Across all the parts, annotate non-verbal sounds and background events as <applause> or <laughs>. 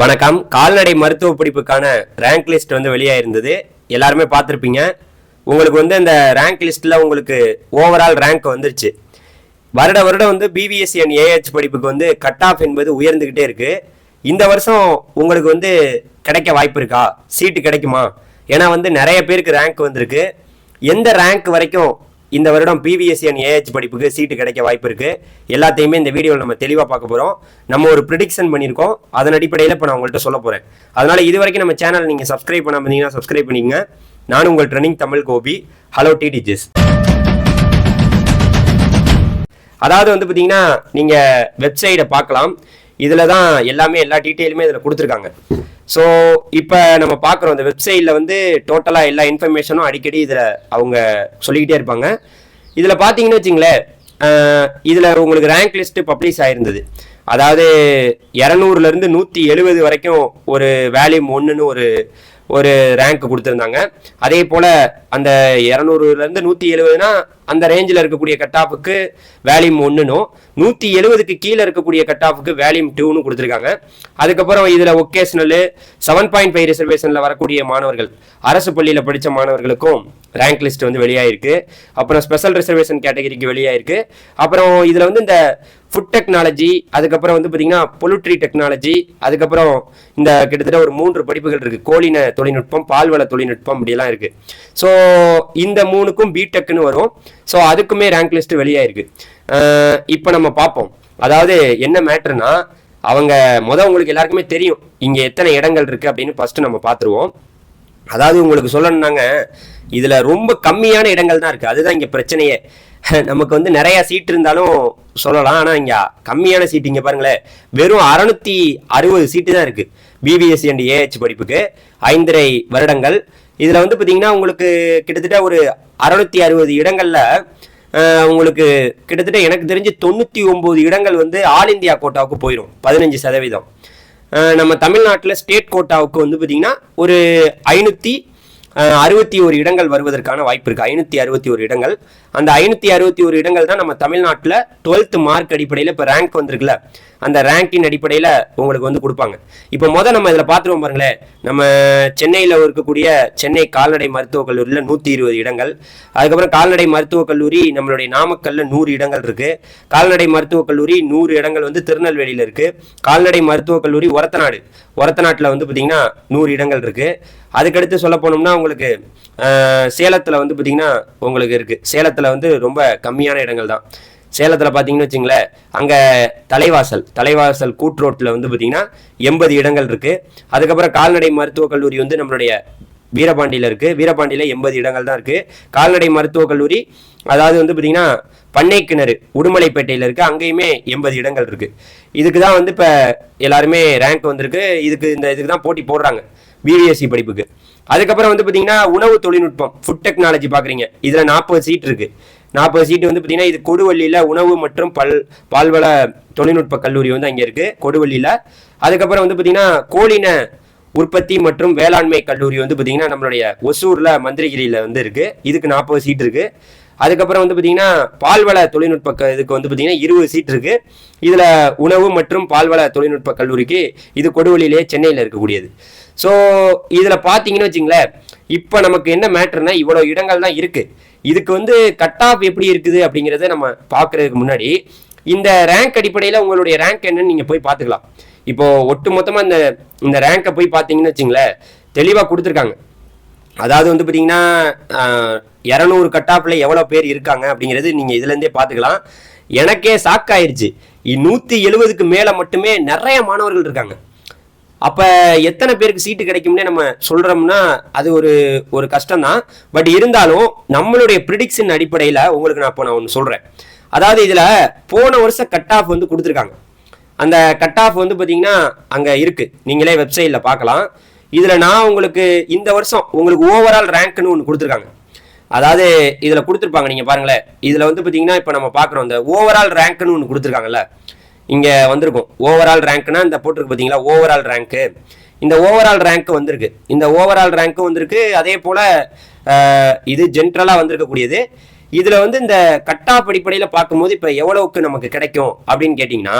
வணக்கம். கால்நடை மருத்துவ படிப்புக்கான ரேங்க் லிஸ்ட் வந்து வெளியாயிருந்தது. எல்லாருமே பார்த்துருப்பீங்க. உங்களுக்கு வந்து இந்த ரேங்க் லிஸ்ட்டில் உங்களுக்கு ஓவரால் ரேங்க் வந்துருச்சு. வருட வருடம் வந்து பிபிஎஸ்சி அண்ட் ஏஹெச் படிப்புக்கு வந்து கட் ஆஃப் என்பது உயர்ந்துக்கிட்டே இருக்குது இந்த வருஷம் உங்களுக்கு வந்து கிடைக்க வாய்ப்பு இருக்கா? சீட்டு கிடைக்குமா? ஏன்னா வந்து நிறைய பேருக்கு ரேங்க் வந்திருக்கு. எந்த ரேங்க் வரைக்கும் இந்த வருடம் பிபிஎஸ்சி அண்ட் ஏஹெச் படிப்புக்கு சீட்டு கிடைக்க வாய்ப்பு இருக்குது எல்லாத்தையுமே இந்த வீடியோவில் நம்ம தெளிவாக பார்க்க போகிறோம் நம்ம ஒரு ப்ரிடிக்ஷன் பண்ணியிருக்கோம். அதன் அடிப்படையில் இப்போ நான் உங்கள்கிட்ட சொல்ல போகிறேன் அதனால் இது வரைக்கும் நம்ம சேனல் நீங்கள் சப்ஸ்கிரைப் பண்ண பார்த்தீங்கன்னா சப்ஸ்கிரைப் பண்ணிக்கங்க. நான் உங்கள் ட்ரெனிங் தமிழ் கோபி. ஹலோ டிடிஜிஸ் அதாவது வந்து பார்த்தீங்கன்னா நீங்கள் வெப்சைட்டை பார்க்கலாம். இதில் தான் எல்லாமே எல்லா டீட்டெயிலுமே இதில் கொடுத்துருக்காங்க. ஸோ இப்போ நம்ம பார்க்குறோம் இந்த வெப்சைட்டில் வந்து டோட்டலாக எல்லா இன்ஃபர்மேஷனும் அடிக்கடி இதில் அவங்க சொல்லிக்கிட்டே இருப்பாங்க. இதில் பார்த்தீங்கன்னு வச்சிங்களேன் இதில் உங்களுக்கு ரேங்க் லிஸ்ட்டு பப்ளிஷ் ஆயிருந்தது. அதாவது இரநூறுலேருந்து நூற்றி எழுபது வரைக்கும் ஒரு வேல்யூம் ஒன்றுன்னு ஒரு ஒரு ரேங்க் கொடுத்துருந்தாங்க. அதே போல் அந்த இரநூறுலேருந்து நூற்றி எழுபதுனா அந்த ரேஞ்சில் இருக்கக்கூடிய கட் ஆஃபுக்கு வேல்யூம் ஒன்றுனும் நூற்றி எழுபதுக்கு கீழே இருக்கக்கூடிய கட் ஆஃபுக்கு வேல்யூம் டூன்னு கொடுத்துருக்காங்க. அதுக்கப்புறம் இதில் ஒகேஷ்னலு செவன் பாயிண்ட் ஃபைவ் ரிசர்வேஷனில் வரக்கூடிய மாணவர்கள் அரசு பள்ளியில் படித்த மாணவர்களுக்கும் ரேங்க் லிஸ்ட் வந்து வெளியாயிருக்கு. அப்புறம் ஸ்பெஷல் ரிசர்வேஷன் கேட்டகரிக்கு வெளியாயிருக்கு. அப்புறம் இதில் வந்து இந்த ஃபுட் டெக்னாலஜி அதுக்கப்புறம் வந்து பார்த்தீங்கன்னா பொலுட்ரி டெக்னாலஜி அதுக்கப்புறம் இந்த கிட்டத்தட்ட ஒரு மூன்று படிப்புகள் இருக்குது கோழின தொழில்நுட்பம் பால்வள தொழில்நுட்பம் இப்படிலாம் இருக்குது ஸோ இந்த மூணுக்கும் பிடெக்னு வரும். ஸோ அதுக்குமே ரேங்க் லிஸ்ட் வெளியாயிருக்கு. இப்போ நம்ம பார்ப்போம். அதாவது என்ன மேட்ருனா அவங்க மொதல் உங்களுக்கு எல்லாருக்குமே தெரியும். இங்கே எத்தனை இடங்கள் இருக்குது அப்படின்னு ஃபஸ்ட்டு நம்ம பார்த்துருவோம். அதாவது உங்களுக்கு சொல்லணும்னாங்க இதில் ரொம்ப கம்மியான இடங்கள் தான் இருக்குது அதுதான் இங்கே பிரச்சனையே. நமக்கு வந்து நிறையா சீட் இருந்தாலும் சொல்லலாம். ஆனால் இங்கே கம்மியான சீட் இங்கே பாருங்களேன். வெறும் அறநூற்றி அறுபது சீட்டு தான் இருக்குது பிபிஎஸ்சி அண்ட் ஏஹெச் படிப்புக்கு. ஐந்தரை வருடங்கள். இதில் வந்து பார்த்தீங்கன்னா உங்களுக்கு கிட்டத்தட்ட ஒரு அறுநூத்தி அறுபது இடங்களில் உங்களுக்கு கிட்டத்தட்ட எனக்கு தெரிஞ்சு தொண்ணூற்றி ஒம்பது இடங்கள் வந்து ஆல் இந்தியா கோட்டாவுக்கு போயிடும் பதினஞ்சு சதவீதம். நம்ம தமிழ்நாட்டில் ஸ்டேட் கோட்டாவுக்கு வந்து பார்த்தீங்கன்னா ஒரு ஐநூற்றி அறுபத்தி ஒரு இடங்கள் வருவதற்கான வாய்ப்பு இருக்குது ஐநூற்றி அறுபத்தி ஒரு இடங்கள். அந்த ஐநூற்றி அறுபத்தி ஒரு இடங்கள் தான் நம்ம தமிழ்நாட்டில் டுவெல்த் மார்க் அடிப்படையில் இப்போ ரேங்க் வந்திருக்குல்ல. அந்த ரேங்கின் அடிப்படையில் உங்களுக்கு வந்து கொடுப்பாங்க. இப்போ மொதல் நம்ம இதில் பார்த்துருவோம் பாருங்களேன். நம்ம சென்னையில் இருக்கக்கூடிய சென்னை கால்நடை மருத்துவக் கல்லூரியில் நூற்றி இருபது இடங்கள். அதுக்கப்புறம் கால்நடை மருத்துவக் கல்லூரி நம்மளுடைய நாமக்கல்லில் நூறு இடங்கள் இருக்குது கால்நடை மருத்துவக் கல்லூரி நூறு இடங்கள் வந்து திருநெல்வேலியில் இருக்குது கால்நடை மருத்துவக் கல்லூரி ஒரத்தநாடு. ஒரத்தநாட்டில் வந்து பார்த்தீங்கன்னா நூறு இடங்கள் இருக்குது அதுக்கடுத்து சொல்ல போனோம்னா உங்களுக்கு சேலத்தில் வந்து பார்த்தீங்கன்னா உங்களுக்கு இருக்குது சேலத்தில் வந்து ரொம்ப கம்மியான இடங்கள் தான். சேலத்தில் பார்த்தீங்கன்னு வச்சுங்களேன் அங்கே தலைவாசல் தலைவாசல் கூட்ரோட்டில் வந்து பார்த்தீங்கன்னா எண்பது இடங்கள் இருக்குது அதுக்கப்புறம் கால்நடை மருத்துவக் கல்லூரி வந்து நம்மளுடைய வீரபாண்டியில் இருக்குது வீரபாண்டியில் எண்பது இடங்கள் தான் இருக்குது கால்நடை மருத்துவக் கல்லூரி அதாவது வந்து பார்த்தீங்கன்னா பண்ணை கிணறு உடுமலைப்பேட்டையில் இருக்குது அங்கேயுமே எண்பது இடங்கள் இருக்குது இதுக்கு தான் வந்து இப்போ எல்லாருமே ரேங்க் வந்திருக்கு. இதுக்கு இந்த இதுக்கு தான் போட்டி போடுறாங்க. பிபிஎஸ்சி படிப்புக்கு. அதுக்கப்புறம் வந்து பார்த்தீங்கன்னா உணவு தொழில்நுட்பம் ஃபுட் டெக்னாலஜி பார்க்குறீங்க இதில் நாற்பது சீட் இருக்குது நாற்பது சீட்டு வந்து பார்த்தீங்கன்னா இது கொடுவள்ளியில் உணவு மற்றும் பல் பால்வள தொழில்நுட்ப கல்லூரி வந்து அங்கே இருக்குது கொடுவள்ளியில். அதுக்கப்புறம் வந்து பார்த்தீங்கன்னா கோழின உற்பத்தி மற்றும் வேளாண்மை கல்லூரி வந்து பார்த்தீங்கன்னா நம்மளுடைய ஒசூரில் மந்திரிகிரியில் வந்து இருக்குது இதுக்கு நாற்பது சீட் இருக்குது அதுக்கப்புறம் வந்து பார்த்தீங்கன்னா பால்வள தொழில்நுட்ப க- இதுக்கு வந்து பார்த்தீங்கன்னா இருபது சீட் இருக்கு. இதில் உணவு மற்றும் பால்வள தொழில்நுட்ப கல்லூரிக்கு இது கொடுவள்ளியிலே சென்னையில் இருக்கக்கூடியது. ஸோ இதில் பார்த்தீங்கன்னு வச்சுங்களேன் இப்போ நமக்கு என்ன மேட்ருனா இவ்வளோ இடங்கள் தான் இருக்குது இதுக்கு வந்து கட் ஆஃப் எப்படி இருக்குது அப்படிங்கிறத நம்ம பார்க்குறதுக்கு முன்னாடி இந்த ரேங்க் அடிப்படையில் உங்களுடைய ரேங்க் என்னன்னு நீங்கள் போய் பார்த்துக்கலாம் இப்போ ஒட்டு மொத்தமாக இந்த இந்த ரேங்கை போய் பார்த்தீங்கன்னு வச்சுங்களேன் தெளிவாக கொடுத்துருக்காங்க. அதாவது வந்து பார்த்தீங்கன்னா இரநூறு கட்டாப்பில் எவ்வளோ பேர் இருக்காங்க அப்படிங்கிறது நீங்கள் இதுலேருந்தே பார்த்துக்கலாம். எனக்கே சாக்காயிருச்சு நூற்றி எழுபதுக்கு மேலே மட்டுமே நிறைய மாணவர்கள் இருக்காங்க. அப்போ எத்தனை பேருக்கு சீட்டு கிடைக்கும்னே நம்ம சொல்கிறோம்னா அது ஒரு ஒரு கஷ்டம்தான். பட் இருந்தாலும் நம்மளுடைய ப்ரிடிக்ஷன் அடிப்படையில் உங்களுக்கு நான் இப்போ நான் ஒன்று சொல்கிறேன் அதாவது இதில் போன வருஷம் கட் ஆஃப் வந்து கொடுத்துருக்காங்க. அந்த கட் ஆஃப் வந்து பார்த்தீங்கன்னா அங்கே இருக்குது நீங்களே வெப்சைட்டில் பார்க்கலாம். இதில் நான் உங்களுக்கு இந்த வருஷம் உங்களுக்கு ஓவரால் ரேங்க்னு ஒன்று கொடுத்துருக்காங்க. அதாவது இதில் கொடுத்துருப்பாங்க நீங்கள் பாருங்களேன். இதில் வந்து பார்த்தீங்கன்னா இப்போ நம்ம பார்க்குறோம் இந்த ஓவரால் ரேங்க்னு ஒன்று கொடுத்துருக்காங்கல்ல. இங்கே வந்திருக்கும். ஓவரால் ரேங்க்னா இந்த போட்டிருக்கு பார்த்தீங்களா ஓவரால் ரேங்க்கு இந்த ஓவரால் ரேங்க் வந்திருக்கு. இந்த ஓவரால் ரேங்க்கும் வந்திருக்கு. அதே போல் இது ஜென்ரலாக வந்திருக்கக்கூடியது. இதுல வந்து இந்த கட்டா அடிப்படையில பார்க்கும்போது இப்ப எவ்வளவுக்கு நமக்கு கிடைக்கும் அப்படின்னு கேட்டீங்கன்னா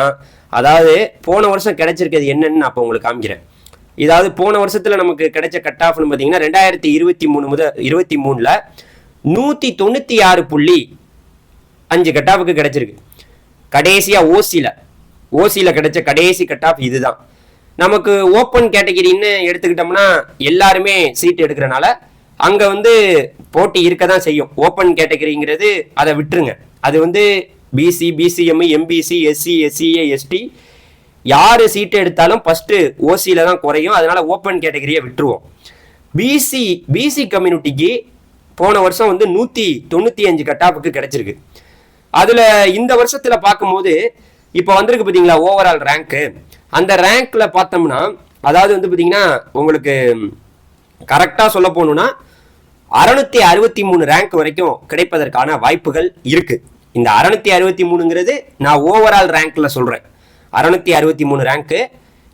அதாவது போன வருஷம் கிடைச்சிருக்கிறது என்னன்னு நான் இப்போ உங்களுக்கு காமிக்கிறேன். இதாவது போன வருஷத்துல நமக்கு கிடைச்ச கட் ஆஃப்னு பார்த்தீங்கன்னா ரெண்டாயிரத்தி இருபத்தி மூணு முதல் இருபத்தி மூணுல நூத்தி தொண்ணூத்தி ஆறு புள்ளி அஞ்சு கட் ஆஃபுக்கு கிடைச்சிருக்கு. கடைசியா ஓசியில ஓசியில கிடைச்ச கடைசி கட் ஆஃப் இதுதான். நமக்கு ஓப்பன் கேட்டகிரின்னு எடுத்துக்கிட்டோம்னா எல்லாருமே சீட் எடுக்கிறனால அங்க வந்து போட்டி இருக்க தான் செய்யும். ஓப்பன் கேட்டகிரிங்கிறது அதை விட்டுருங்க. அது வந்து BC BCM MBC SC SCA ST யார் சீட்டு எடுத்தாலும் ஃபஸ்ட்டு ஓசியில் தான் குறையும். அதனால் ஓப்பன் கேட்டகரியை விட்டுருவோம். பிசி பிசி கம்யூனிட்டிக்கு போன வருஷம் வந்து நூற்றி தொண்ணூற்றி அஞ்சு கட்டாப்புக்கு கிடச்சிருக்கு. அதில் இந்த வருஷத்தில் பார்க்கும்போது இப்போ வந்திருக்கு பார்த்தீங்களா ஓவரால் ரேங்க்கு அந்த ரேங்க்கில் பார்த்தோம்னா அதாவது வந்து பார்த்தீங்கன்னா உங்களுக்கு கரெக்டாக சொல்ல போகணுன்னா அறுநூத்தி அறுபத்தி மூணு ரேங்க் வரைக்கும் கிடைப்பதற்கான வாய்ப்புகள் இருக்கு. இந்த அறுநூத்தி அறுபத்தி மூணுங்கிறது நான் ஓவரால் ரேங்க்ல சொல்றேன். அறுநூத்தி அறுபத்தி மூணு ரேங்க்கு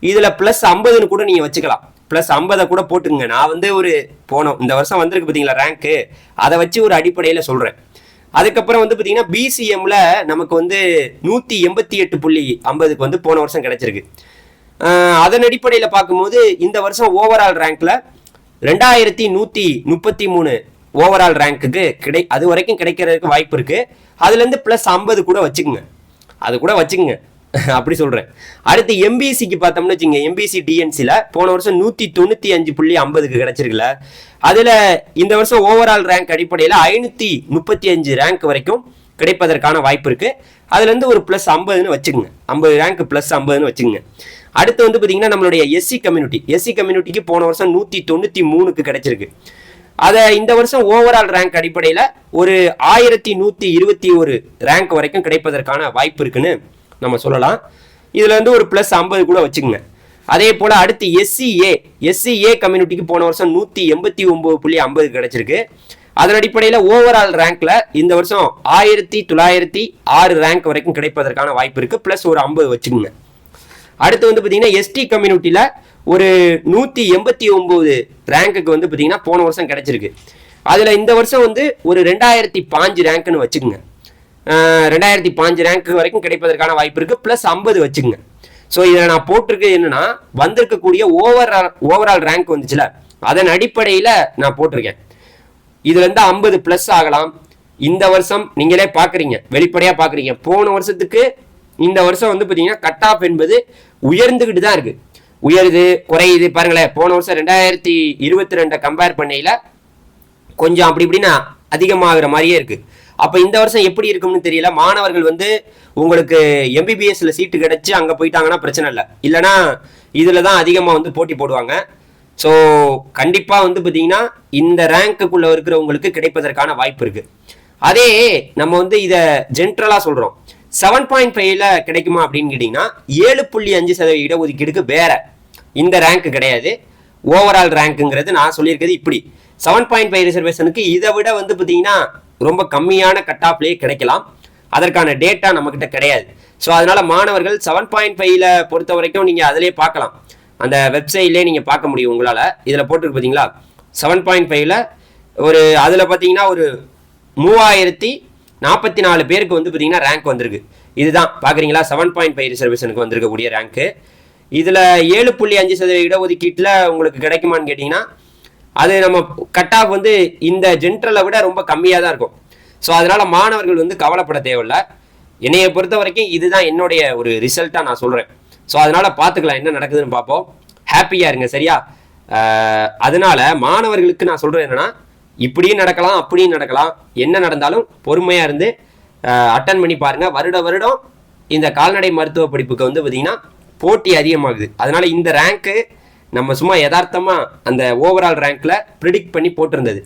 இதுல பிளஸ் ஐம்பதுன்னு கூட நீங்க வச்சுக்கலாம். பிளஸ் ஐம்பதை கூட போட்டுங்க நான் வந்து ஒரு போனோம். இந்த வருஷம் வந்திருக்கு பார்த்தீங்களா ரேங்க்கு அதை வச்சு ஒரு அடிப்படையில் சொல்கிறேன் அதுக்கப்புறம் வந்து பார்த்தீங்கன்னா பிசிஎம்ல நமக்கு வந்து நூற்றி எண்பத்தி எட்டு புள்ளி ஐம்பதுக்கு வந்து போன வருஷம் கிடச்சிருக்கு. அதன் அடிப்படையில் பார்க்கும்போது இந்த வருஷம் ஓவரால் ரேங்க்ல ரெண்டாயிரத்தி நூற்றி முப்பத்தி மூணு ஓவரால் ரேங்க்குக்கு கிடை அது வரைக்கும் கிடைக்கிறதுக்கு வாய்ப்பு இருக்குது அதுலேருந்து ப்ளஸ் ஐம்பது கூட வச்சுக்கோங்க. அது கூட <laughs> வச்சுக்கோங்க. அப்படி சொல்கிறேன் அடுத்து எம்பிசிக்கு பார்த்தோம்னு வச்சுங்க எம்பிசி டிஎன்சியில் போன வருஷம் நூற்றி தொண்ணூற்றி அஞ்சு புள்ளி ஐம்பதுக்கு கிடச்சிருக்குல்ல. அதில் இந்த வருஷம் ஓவரால் ரேங்க் அடிப்படையில் ஐநூற்றி முப்பத்தி அஞ்சு ரேங்க் வரைக்கும் கிடைப்பதற்கான வாய்ப்பு இருக்குது அதுலேருந்து ஒரு ப்ளஸ் ஐம்பதுன்னு வச்சுக்கோங்க. ஐம்பது ரேங்க் ப்ளஸ் ஐம்பதுன்னு வச்சுக்கோங்க. அடுத்து வந்து பார்த்தீங்கன்னா நம்மளுடைய எஸ்சி கம்யூனிட்டி எஸ்சி கம்யூனிட்டிக்கு போன வருஷம் நூற்றி தொண்ணூற்றி மூணுக்கு கிடச்சிருக்கு. அதை இந்த வருஷம் ஓவரால் ரேங்க் அடிப்படையில் ஒரு ஆயிரத்தி நூற்றி இருபத்தி ஒரு ரேங்க் வரைக்கும் கிடைப்பதற்கான வாய்ப்பு இருக்குன்னு நம்ம சொல்லலாம். இதில் வந்து ஒரு ப்ளஸ் ஐம்பது கூட வச்சுக்கோங்க. அதே போல் அடுத்து எஸ்சிஏ எஸ்சிஏ கம்யூனிட்டிக்கு போன வருஷம் நூற்றி எண்பத்தி ஒம்பது புள்ளி ஐம்பது கிடச்சிருக்கு. அதன் அடிப்படையில் ஓவரால் ரேங்க்ல இந்த வருஷம் ஆயிரத்தி தொள்ளாயிரத்தி ஆறு ரேங்க் வரைக்கும் கிடைப்பதற்கான வாய்ப்பு இருக்கு. ப்ளஸ் ஒரு ஐம்பது வச்சுக்கோங்க. அடுத்து வந்து பார்த்தீங்கன்னா எஸ்டி கம்யூனிட்டியில் ஒரு நூற்றி எண்பத்தி ஒம்பது ரேங்க்குக்கு வந்து பார்த்தீங்கன்னா போன வருஷம் கிடைச்சிருக்கு. அதில் இந்த வருஷம் வந்து ஒரு ரெண்டாயிரத்தி பாஞ்சு ரேங்க்னு வச்சுக்கோங்க. ரெண்டாயிரத்தி பாஞ்சு ரேங்க் வரைக்கும் கிடைப்பதற்கான வாய்ப்பு இருக்குது ப்ளஸ் ஐம்பது வச்சுக்கோங்க. ஸோ இதில் நான் போட்டிருக்கேன் என்னன்னா வந்திருக்கக்கூடிய ஓவர் ஓவரால் ரேங்க் வந்துச்சுல. அதன் அடிப்படையில் நான் போட்டிருக்கேன். இதுல இருந்து ஐம்பது ப்ளஸ் ஆகலாம். இந்த வருஷம் நீங்களே பார்க்குறீங்க வெளிப்படையாக பார்க்குறீங்க போன வருஷத்துக்கு இந்த வருஷம் வந்து பார்த்தீங்கன்னா கட் ஆஃப் என்பது உயர்ந்துக்கிட்டு தான் இருக்கு. உயருது குறையுது. பாருங்களேன் போன வருஷம் ரெண்டாயிரத்தி இருபத்தி ரெண்டை கம்பேர் பண்ணையில் கொஞ்சம் அப்படி இப்படின்னா அதிகமாகிற மாதிரியே இருக்கு. அப்போ இந்த வருஷம் எப்படி இருக்கும்னு தெரியல. மாணவர்கள் வந்து உங்களுக்கு எம்பிபிஎஸ்ல சீட்டு கிடைச்சு அங்கே போயிட்டாங்கன்னா பிரச்சனை இல்லை. இல்லைன்னா இதில் தான் அதிகமாக வந்து போட்டி போடுவாங்க. ஸோ கண்டிப்பாக வந்து பார்த்தீங்கன்னா இந்த ரேங்க்குள்ளே இருக்கிறவங்களுக்கு கிடைப்பதற்கான வாய்ப்பு இருக்குது அதே நம்ம வந்து இதை ஜென்ரலாக சொல்கிறோம் செவன் பாயிண்ட் ஃபைவ்ல கிடைக்குமா அப்படின்னு கேட்டிங்கன்னா ஏழு புள்ளி அஞ்சு சதவீத இடஒதுக்கீடுக்கு வேற இந்த ரேங்க் கிடையாது. ஓவரால் ரேங்க்குங்கிறது நான் சொல்லியிருக்கிறது இப்படி. செவன் பாயிண்ட் ஃபைவ் ரிசர்வேஷனுக்கு இதை விட வந்து பார்த்தீங்கன்னா ரொம்ப கம்மியான கட் ஆஃப்லேயே கிடைக்கலாம். அதற்கான டேட்டா நம்மக்கிட்ட கிடையாது. ஸோ அதனால மாணவர்கள் செவன் பாயிண்ட் ஃபைவ்ல பொறுத்த வரைக்கும் நீங்கள் அதிலே பார்க்கலாம். அந்த வெப்சைட்லேயே நீங்கள் பார்க்க முடியும் உங்களால். இதில் போட்டுருக்கு பார்த்தீங்களா செவன் பாயிண்ட் ஃபைவ்ல ஒரு அதில் பார்த்தீங்கன்னா ஒரு மூவாயிரத்தி நாற்பத்தி நாலு பேருக்கு வந்து பார்த்தீங்கன்னா ரேங்க் வந்திருக்கு. இதுதான். பார்க்குறீங்களா செவன் பாயிண்ட் ஃபைவ் ரிசர்வேஷனுக்கு வந்திருக்கக்கூடிய ரேங்க்கு இதில் ஏழு புள்ளி அஞ்சு சதவீத இடஒதுக்கீட்டில் உங்களுக்கு கிடைக்குமான்னு கேட்டிங்கன்னா அது நம்ம கட் ஆஃப் வந்து இந்த ஜென்ட்ரலை விட ரொம்ப கம்மியாக தான் இருக்கும். ஸோ அதனால் மாணவர்கள் வந்து கவலைப்பட தேவையில்ல. என்னையை பொறுத்த வரைக்கும் இதுதான் என்னுடைய ஒரு ரிசல்ட்டாக நான் சொல்கிறேன் ஸோ அதனால் பார்த்துக்கலாம் என்ன நடக்குதுன்னு பார்ப்போம். ஹாப்பியாக இருங்க சரியா? அதனால மாணவர்களுக்கு நான் சொல்கிறது என்னன்னா இப்படியும் நடக்கலாம் அப்படியும் நடக்கலாம். என்ன நடந்தாலும் பொறுமையாக இருந்து அட்டன் பண்ணி பாருங்கள் வருட வருடம் இந்த கால்நடை மருத்துவ படிப்புக்கு வந்து பார்த்தீங்கன்னா போட்டி அதிகமாகுது. அதனால் இந்த ரேங்க்கு நம்ம சும்மா யதார்த்தமாக அந்த ஓவரால் ரேங்க்கில் ப்ரிடிக்ட் பண்ணி போட்டிருந்தது.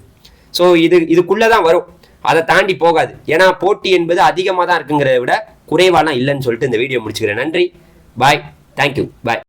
ஸோ இது இதுக்குள்ளே தான் வரும். அதை தாண்டி போகாது. ஏன்னா போட்டி என்பது அதிகமாக தான் இருக்குங்கிறத விட குறைவாலாம் இல்லைன்னு சொல்லிட்டு இந்த வீடியோ முடிச்சுக்கிறேன். நன்றி. Bye thank you bye